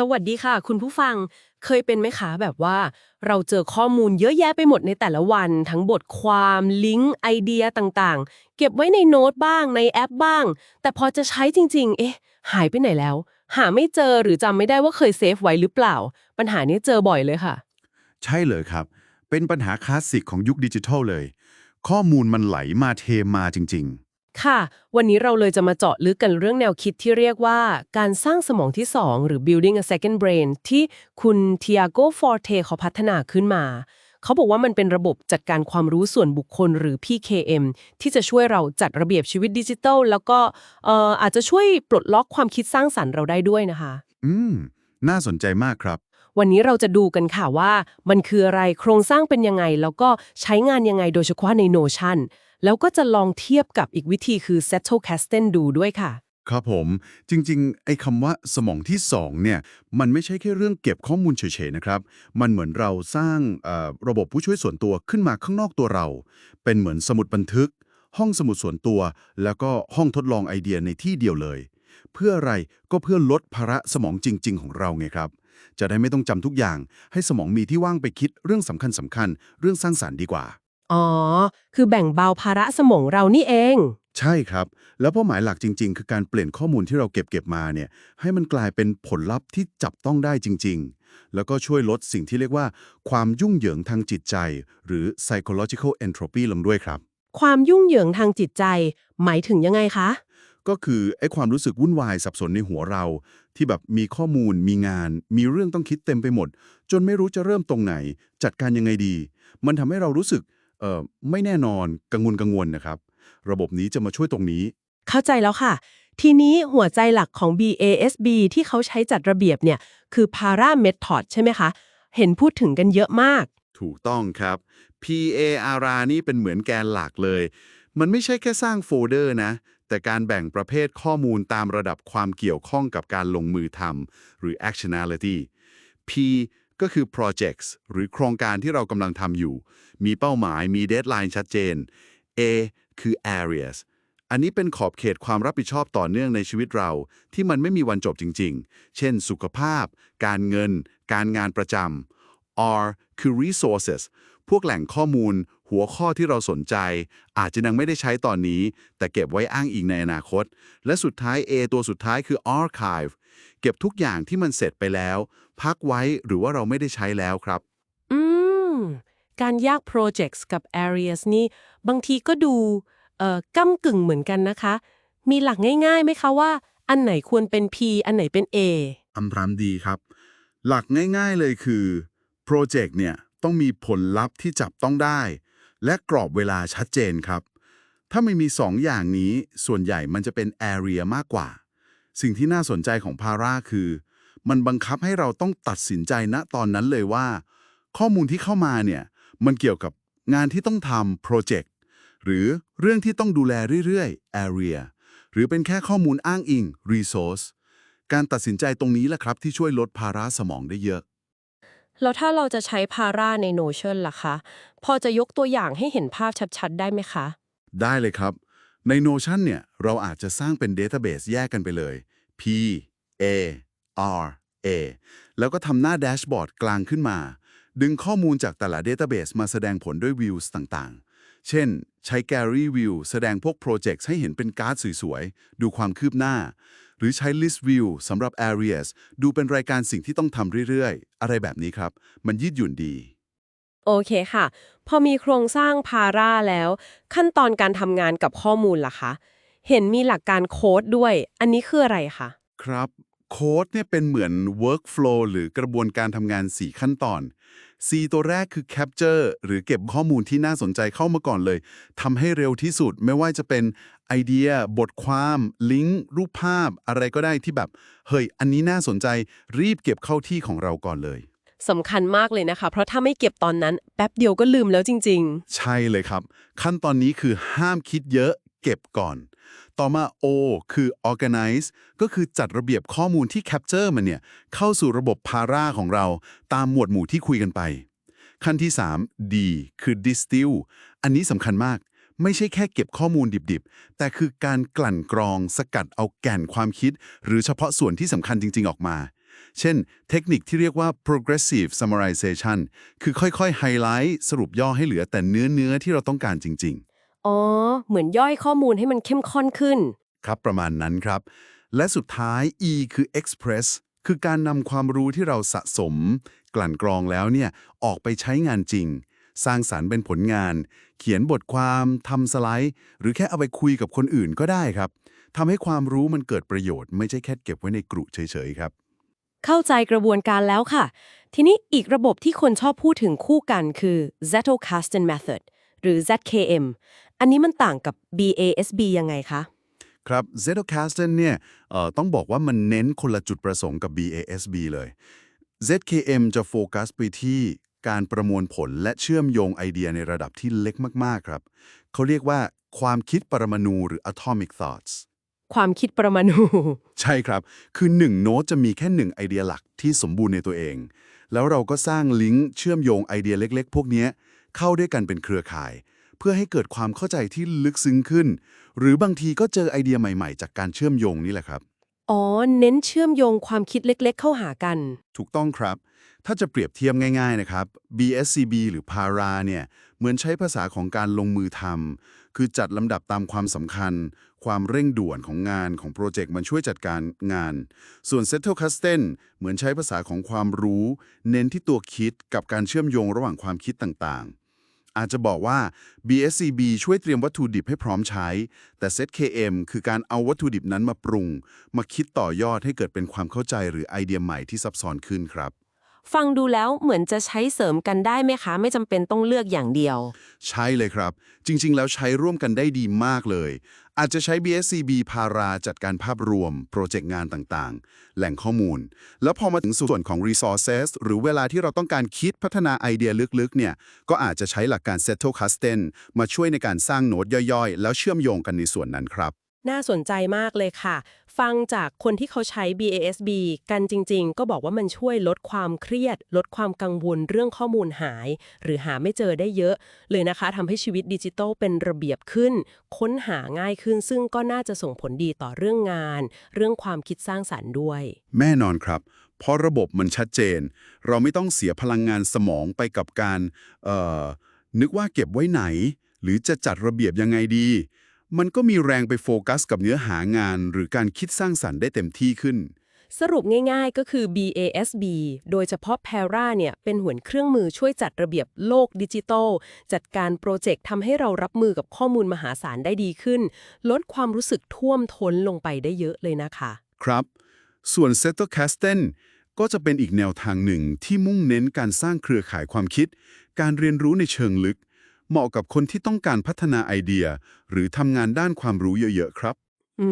สวัสดีค่ะ คุณผู้ฟังเคยเป็นไหมคะแบบว่า เราเจอข้อมูลเยอะแยะไปหมดในแต่ละวัน ทั้งบทความลิงก์ไอเดียต่างๆ เก็บไว้ในโน้ตบ้างในแอปบ้าง แต่พอจะใช้จริง ๆ เอ๊ะ หายไปไหนแล้ว หาไม่เจอหรือจำไม่ได้ว่าเคยเซฟไว้หรือเปล่า ปัญหานี้เจอบ่อยเลยค่ะ ใช่เลยครับ เป็นปัญหาคลาสสิกของยุคดิจิทัลเลย ข้อมูลมันไหลมาเทมาจริง ๆ ค่ะ วันนี้เราเลยจะมาเจาะลึกกันเรื่องแนวคิดที่เรียกว่าการสร้างสมองที่ 2 หรือ building a second brain ที่คุณเทียโกฟอร์เทเขาพัฒนาขึ้นมา เขาบอกว่ามันเป็นระบบจัดการความรู้ส่วนบุคคลหรือ PKM ที่จะช่วยเราจัดระเบียบชีวิตดิจิทัล แล้วก็เอ่ออาจจะช่วยปลดล็อกความคิดสร้างสรรค์เราได้ด้วยนะคะๆอืม น่าสนใจมากครับวันนี้เราจะดูกันค่ะว่ามันคืออะไรโครงสร้างเป็นยังไง แล้วก็ใช้งานยังไงโดยเฉพาะใน Notion แล้วก็จะลองเทียบกับอีกวิธีคือ Settle c a s t e n ดูด้วยค่ะ ครับผมจริงๆ ไอ้คำว่าสมองที่2เนี่ยมันไม่ใช่แค่เรื่องเก็บข้อมูลเฉยๆนะครับ มันเหมือนเราสร้างระบบผู้ช่วยส่วนตัวขึ้นมาข้างนอกตัวเรา เป็นเหมือนสมุดบันทึก ห้องสมุดส่วนตัว แล้วก็ห้องทดลองไอเดียในที่เดียวเลย เพื่ออะไรก็เพื่อลดภาระสมองจริง ๆ ของเราไงครับ จะได้ไม่ต้องจำทุกอย่าง ให้สมองมีที่ว่างไปคิดเรื่องสำคัญสำคัญๆเรื่องสร้างสารรค์ดีกว่า อ๋อ คือแบ่งเบาภาระสมองเรานี่เอง ใช่ครับ แล้วเป้าหมายหลักจริง ๆ คือการเปลี่ยนข้อมูลที่เราเก็บเก็บมาเนี่ยให้มันกลายเป็นผลลัพธ์ที่จับต้องได้จริง ๆ แล้วก็ช่วยลดสิ่งที่เรียกว่า ความยุ่งเหยิงทางจิตใจ หรือ psychological entropy ลงด้วยครับ ความยุ่งเหยิงทางจิตใจ หมายถึงยังไงคะ ก็คือไอ้ความรู้สึกวุ่นวายสับสนในหัวเรา ที่แบบมีข้อมูล มีงาน มีเรื่องต้องคิดเต็มไปหมด จนไม่รู้จะเริ่มตรงไหน จัดการยังไงดี มันทำให้เรารู้สึกเอ่อ ไม่แน่นอนกังวลกังวลนะครับ ระบบนี้จะมาช่วยตรงนี้ เข้าใจแล้วค่ะ ทีนี้หัวใจหลักของ BASB ที่เขาใช้จัดระเบียบเนี่ยคือ Para Method ใช่ไหมคะ เห็นพูดถึงกันเยอะมาก ถูกต้องครับ PAR นี่เป็นเหมือนแกนหลักเลย มันไม่ใช่แค่สร้างโฟลเดอร์นะ แต่การแบ่งประเภทข้อมูลตามระดับความเกี่ยวข้องกับการลงมือทำหรือ actionality P ก็คือ projects หรือโครงการที่เรากำลังทำอยู่ มีเป้าหมายมีเดทไลน์ชัดเจน A คือ areas อันนี้เป็นขอบเขตความรับผิดชอบต่อเนื่องในชีวิตเรา ที่มันไม่มีวันจบจริง ๆ เช่น สุขภาพ การเงิน การงานประจำ R คือ resources พวกแหล่งข้อมูล หัวข้อที่เราสนใจ อาจจะยังไม่ได้ใช้ตอนนี้ แต่เก็บไว้อ้างอิงในอนาคต และสุดท้าย A ตัวสุดท้ายคือ archive เก็บทุกอย่างที่มันเสร็จไปแล้ว พักไว้หรือว่าเราไม่ได้ใช้แล้วครับ อืม การแยก projects กับ areas นี่ บางทีก็ดูเอ่อก้ากึ่งเหมือนกันนะคะ มีหลักง่ายๆไหมคะว่า อันไหนควรเป็น P อันไหนเป็น A อำพรามดีครับ หลักง่ายๆเลยคือโปรเจกต์เนี่ยต้องมีผลลัพธ์ที่จับต้องได้ และกรอบเวลาชัดเจนครับ ถ้าไม่มีสองอย่างนี้ ส่วนใหญ่มันจะเป็น area มากกว่า สิ่งที่น่าสนใจของพาราคือ มันบังคับให้เราต้องตัดสินใจณตอนนั้นเลยว่า ข้อมูลที่เข้ามาเนี่ย มันเกี่ยวกับงานที่ต้องทำโปรเจกต์หรือเรื่องที่ต้องดูแลเรื่อยๆ area หรือเป็นแค่ข้อมูลอ้างอิง resource การตัดสินใจตรงนี้แหละครับที่ช่วยลดภาระสมองได้เยอะ แล้วถ้าเราจะใช้พาราใน Notion ล่ะคะ พอจะยกตัวอย่างให้เห็นภาพชัดๆ ได้ไหมคะ ได้เลยครับ ใน Notion เนี่ย เราอาจจะสร้างเป็น Database แยกกันไปเลย P A R A แล้วก็ทำหน้าแดชบอร์ดกลางขึ้นมา ดึงข้อมูลจากแต่ละ Database มาแสดงผลด้วย Views ต่างๆ เช่น ใช้ Gary View แสดงพวก Projects ให้เห็นเป็นการ์ดสวยๆ ดูความคืบหน้า หรือใช้ List View สำหรับ Areas ดูเป็นรายการสิ่งที่ต้องทำเรื่อยๆ อะไรแบบนี้ครับ มันยืดหยุ่นดี โอเคค่ะ พอมีโครงสร้างพาราแล้ว ขั้นตอนการทำงานกับข้อมูลล่ะคะ เห็นมีหลักการโค้ดด้วย อันนี้คืออะไรคะครับโค้ดเนี่ยเป็นเหมือน workflow หรือกระบวนการทำงาน 4 ขั้นตอน C ตัวแรกคือ capture หรือเก็บข้อมูลที่น่าสนใจเข้ามาก่อนเลยทำให้เร็วที่สุดไม่ว่าจะเป็นไอเดีย บทความ ลิงก์ รูปภาพ อะไรก็ได้ที่แบบ เฮ้ย อันนี้น่าสนใจรีบเก็บเข้าที่ของเราก่อนเลยสำคัญมากเลยนะคะ เพราะถ้าไม่เก็บตอนนั้น แป๊บเดียวก็ลืมแล้วจริงใช่เลยครับ ขั้นตอนนี้คือห้ามคิดเยอะ เก็บก่อน ต่อมา O คือ organize ก็คือจัดระเบียบข้อมูลที่ capture มันเนี่ยเข้าสู่ระบบพาราของเราตามหมวดหมู่ที่คุยกันไป ขั้นที่ 3 D คือ distill อันนี้สำคัญมาก ไม่ใช่แค่เก็บข้อมูลดิบๆ แต่คือการกลั่นกรอง สกัดเอาแก่นความคิด หรือเฉพาะส่วนที่สำคัญจริง ๆ ออกมาเช่น เทคนิคที่เรียกว่า progressive summarization คือค่อยๆ ไฮไลท์ สรุปย่อให้เหลือแต่เนื้อเนื้อๆที่เราต้องการจริง ๆ อ๋อ เหมือนย่อยข้อมูลให้มันเข้มข้นขึ้น ครับประมาณนั้นครับ และสุดท้าย E คือ express คือการนำความรู้ที่เราสะสม กลั่นกรองแล้วเนี่ยออกไปใช้งานจริง สร้างสารรค์เป็นผลงาน เขียนบทความทำสไลด์ หรือแค่เอาไปคุยกับคนอื่นก็ได้ครับทำให้ความรู้มันเกิดประโยชน์ไม่ใช่แค่เก็บไว้ในกรุเฉยๆครับ เข้าใจกระบวนการแล้วค่ะ ทีนี้อีกระบบที่คนชอบพูดถึงคู่กันคือ Zettelkasten Method หรือ ZKM อันนี้มันต่างกับ BASB ยังไงคะ ครับ Zettelkasten เนี่ยเอ่อต้องบอกว่ามันเน้นคนละจุดประสงค์กับ BASB เลย ZKM จะโฟกัสไปที่การประมวลผลและเชื่อมโยงไอเดียในระดับที่เล็กมาก ๆ ครับ เขาเรียกว่าความคิดปรมาณูหรือ atomic thoughts ความคิดประมาณู ใช่ครับ คือ1โน้ตจะมีแค่1ไอเดียหลักที่สมบูรณ์ในตัวเอง แล้วเราก็สร้างลิงก์เชื่อมโยงไอเดียเล็ก ๆ พวกเนี้ยเข้าด้วยกันเป็นเครือข่าย เพื่อให้เกิดความเข้าใจที่ลึกซึ้งขึ้น หรือบางทีก็เจอไอเดียใหม่ๆ จากการเชื่อมโยงนี่แหละครับ อ๋อ เน้นเชื่อมโยงความคิดเล็กๆ เข้าหากัน ถูกต้องครับ ถ้าจะเปรียบเทียบง่าย ๆ นะครับ BSCB หรือ PARA เนี่ย เหมือนใช้ภาษาของการลงมือทำ คือจัดลำดับตามความสำคัญ ความเร่งด่วนของงานของโปรเจกต์มันช่วยจัดการงาน ส่วน Zettelkasten เหมือนใช้ภาษาของความรู้ เน้นที่ตัวคิดกับการเชื่อมโยงระหว่างความคิดต่างๆ อาจจะบอกว่า BSCB ช่วยเตรียมวัตถุดิบให้พร้อมใช้ แต่ ZKM คือการเอาวัตถุดิบนั้นมาปรุง มาคิดต่อยอดให้เกิดเป็นความเข้าใจหรือไอเดียใหม่ที่ซับซ้อนขึ้นครับ ฟังดูแล้วเหมือนจะใช้เสริมกันได้ไหมคะ ไม่จำเป็นต้องเลือกอย่างเดียว ใช่เลยครับ จริง ๆ แล้วใช้ร่วมกันได้ดีมากเลย อาจจะใช้ BSCB พาราจัดการภาพรวม โปรเจกต์งานต่างๆ แหล่งข้อมูล แล้วพอมาถึงส่วนของ resources หรือเวลาที่เราต้องการคิดพัฒนาไอเดียลึกๆ เนี่ย ก็อาจจะใช้หลักการ Settle Custom มาช่วยในการสร้างโน้ตย่อยๆ แล้วเชื่อมโยงกันในส่วนนั้นครับ น่าสนใจมากเลยค่ะ ฟังจากคนที่เขาใช้ BASB กันจริง ๆ ก็บอกว่ามันช่วยลดความเครียด ลดความกังวลเรื่องข้อมูลหาย หรือหาไม่เจอได้เยอะ เลยนะคะทำให้ชีวิตดิจิทัลเป็นระเบียบขึ้น ค้นหาง่ายขึ้น ซึ่งก็น่าจะส่งผลดีต่อเรื่องงาน เรื่องความคิดสร้างสรรค์ด้วย แน่นอนครับ เพราะระบบมันชัดเจน เราไม่ต้องเสียพลังงานสมองไปกับการเอ่อนึกว่าเก็บไว้ไหน หรือจะจัดระเบียบยังไงดี มันก็มีแรงไปโฟกัสกับเนื้อหางาน หรือการคิดสร้างสรรค์ได้เต็มที่ขึ้น สรุปง่ายๆก็คือ BASB โดยเฉพาะ Para เนี่ย เป็นหัวเครื่องมือช่วยจัดระเบียบโลกดิจิทัล จัดการโปรเจกต์ทำให้เรารับมือกับข้อมูลมหาศาลได้ดีขึ้น ลดความรู้สึกท่วมท้นลงไปได้เยอะเลยนะคะ ครับ ส่วน Zettelkasten ก็จะเป็นอีกแนวทางหนึ่งที่มุ่งเน้นการสร้างเครือข่ายความคิด การเรียนรู้ในเชิงลึก เหมาะกับคนที่ต้องการพัฒนาไอเดีย หรือทำงานด้านความรู้เยอะๆครับ อื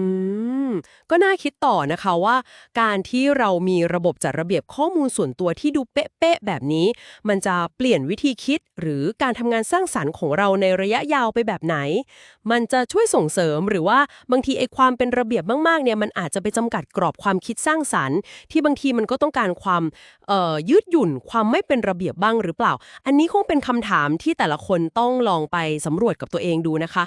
ม ก็น่าคิดต่อนะคะว่า การที่เรามีระบบจัดระเบียบข้อมูลส่วนตัวที่ดูเป๊ะๆแบบนี้ มันจะเปลี่ยนวิธีคิด หรือการทำงานสร้างสรรค์ของเราในระยะยาวไปแบบไหน มันจะช่วยส่งเสริมหรือว่าบางทีไอ้ความเป็นระเบียบมากๆเนี่ยมันอาจจะไปจำกัดกรอบความคิดสร้างสรรค์ ที่บางทีมันก็ต้องการความยืดหยุ่นความไม่เป็นระเบียบบ้างหรือเปล่า อันนี้คงเป็นคำถามที่แต่ละคนต้องลองไปสำรวจกับตัวเองดูนะคะ